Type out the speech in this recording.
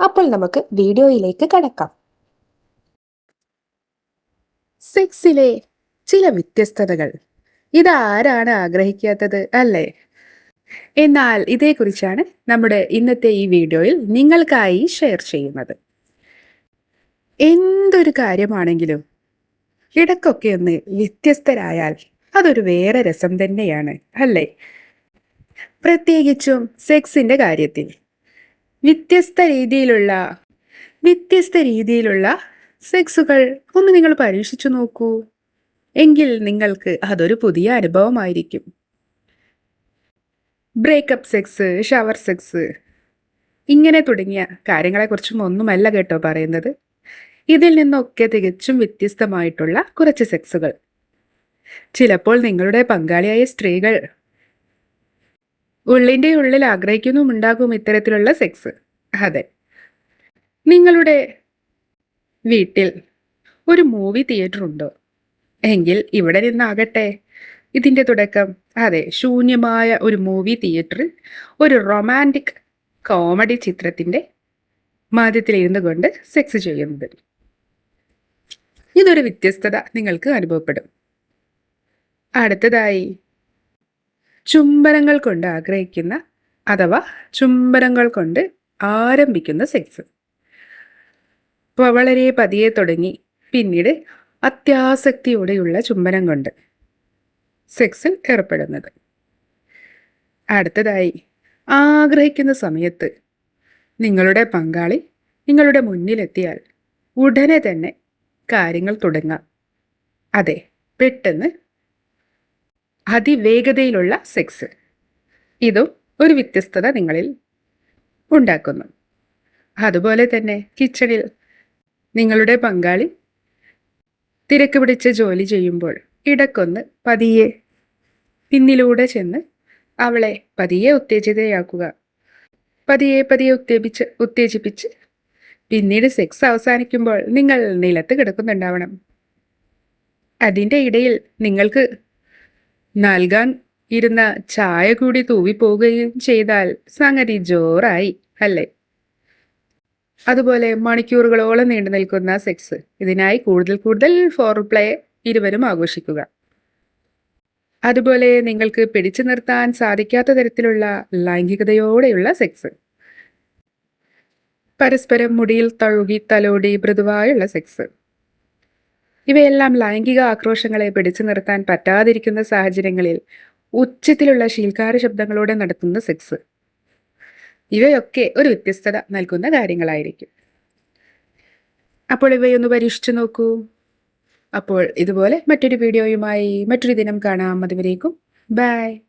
അപ്പോൾ നമുക്ക് വീഡിയോയിലേക്ക് കടക്കാം. സെക്സിലെ ചില വ്യത്യസ്തതകൾ. ഇതാരാണ് ആഗ്രഹിക്കാത്തത് അല്ലേ? എന്നാൽ ഇതേക്കുറിച്ചാണ് നമ്മുടെ ഇന്നത്തെ ഈ വീഡിയോയിൽ നിങ്ങൾക്കായി ഷെയർ ചെയ്യുന്നത്. എന്തൊരു കാര്യമാണെങ്കിലും ഇടക്കൊക്കെ ഒന്ന് വ്യത്യസ്തരായാൽ അതൊരു വേറെ രസം തന്നെയാണ് അല്ലേ? പ്രത്യേകിച്ചും സെക്സിന്റെ കാര്യത്തിൽ. വ്യത്യസ്ത രീതിയിലുള്ള വ്യത്യസ്ത രീതിയിലുള്ള സെക്സുകൾ ഒന്ന് നിങ്ങൾ പരീക്ഷിച്ചു നോക്കൂ. എങ്കിൽ നിങ്ങൾക്ക് അതൊരു പുതിയ അനുഭവമായിരിക്കും. ബ്രേക്കപ്പ് സെക്സ് ഷവർ സെക്സ് ഇങ്ങനെ തുടങ്ങിയ കാര്യങ്ങളെക്കുറിച്ചും ഒന്നുമല്ല കേട്ടോ പറയുന്നത്. ഇതിൽ നിന്നൊക്കെ തികച്ചും വ്യത്യസ്തമായിട്ടുള്ള കുറച്ച് സെക്സുകൾ. ചിലപ്പോൾ നിങ്ങളുടെ പങ്കാളിയായ സ്ത്രീകൾ ഉള്ളിന്റെ ഉള്ളിൽ ആഗ്രഹിക്കുന്നുമുണ്ടാകും ഇത്തരത്തിലുള്ള സെക്സ് അതെ. നിങ്ങളുടെ വീട്ടിൽ ഒരു മൂവി തിയേറ്റർ ഉണ്ടോ? എങ്കിൽ ഇവിടെ നിന്നാകട്ടെ. ഇതിന്റെ തുടക്കം അതെ ശൂന്യമായ ഒരു മൂവി തിയേറ്ററിൽ ഒരു റൊമാന്റിക് കോമഡി ചിത്രത്തിന്റെ മാധ്യത്തിലിരുന്നു കൊണ്ട് സെക്സ് ചെയ്യുന്നത്. ഇതൊരു വ്യത്യസ്തത നിങ്ങൾക്ക് അനുഭവപ്പെടും. അടുത്തതായി ചുംബനങ്ങൾ കൊണ്ട് ആഗ്രഹിക്കുന്ന അഥവാ ചുംബനങ്ങൾ കൊണ്ട് ആരംഭിക്കുന്ന സെക്സ് ഇപ്പോൾ വളരെ പതിയെ തുടങ്ങി. പിന്നീട് അത്യാസക്തിയോടെയുള്ള ചുംബനം കൊണ്ട് സെക്സിൽ ഏർപ്പെടുന്നത്. അടുത്തതായി ആഗ്രഹിക്കുന്ന സമയത്ത് നിങ്ങളുടെ പങ്കാളി നിങ്ങളുടെ മുന്നിലെത്തിയാൽ ഉടനെ തന്നെ കാര്യങ്ങൾ തുടങ്ങാം. അതെ പെട്ടെന്ന് അതിവേഗതയിലുള്ള സെക്സ്. ഇതും ഒരു വ്യത്യസ്തത നിങ്ങളിൽ ഉണ്ടാക്കുന്നു. അതുപോലെ തന്നെ കിച്ചണിൽ നിങ്ങളുടെ പങ്കാളി തിരക്ക് പിടിച്ച് ജോലി ചെയ്യുമ്പോൾ ഇടക്കൊന്ന് പതിയെ പിന്നിലൂടെ ചെന്ന് അവളെ പതിയെ ഉത്തേജിതയാക്കുക. പതിയെ പതിയെ ഉത്തേജിപ്പിച്ച് ഉത്തേജിപ്പിച്ച് പിന്നീട് സെക്സ് അവസാനിക്കുമ്പോൾ നിങ്ങൾ നിലത്ത് കിടക്കുന്നുണ്ടാവണം. അതിന്റെ ഇടയിൽ നിങ്ങൾക്ക് നൽകാൻ ഇരുന്ന ചായ കൂടി തൂവിപ്പോവുകയും ചെയ്താൽ സംഗതി ജോറായി അല്ലേ? അതുപോലെ മണിക്കൂറുകളോളം നീണ്ടു നിൽക്കുന്ന സെക്സ്. ഇതിനായി കൂടുതൽ കൂടുതൽ ഫോർ പ്ലേ ഇരുവരും ആഘോഷിക്കുക. അതുപോലെ നിങ്ങൾക്ക് പിടിച്ചു നിർത്താൻ സാധിക്കാത്ത തരത്തിലുള്ള ലൈംഗികതയോടെയുള്ള സെക്സ്. പരസ്പരം മുടിയിൽ തഴുകി തലോടി മൃദുവായുള്ള സെക്സ്. ഇവയെല്ലാം ലൈംഗിക ആക്രോശങ്ങളെ പിടിച്ചു നിർത്താൻ പറ്റാതിരിക്കുന്ന സാഹചര്യങ്ങളിൽ ഉച്ചത്തിലുള്ള ശീൽക്കാര ശബ്ദങ്ങളോടെ നടത്തുന്ന സെക്സ്. ഇവയൊക്കെ ഒരു വ്യത്യസ്തത നൽകുന്ന കാര്യങ്ങളായിരിക്കും. അപ്പോൾ ഇവയൊന്ന് പരീക്ഷിച്ചു നോക്കൂ. അപ്പോൾ ഇതുപോലെ മറ്റൊരു വീഡിയോയുമായി മറ്റൊരു ദിനം കാണാം. അതുവരേക്കും ബൈ.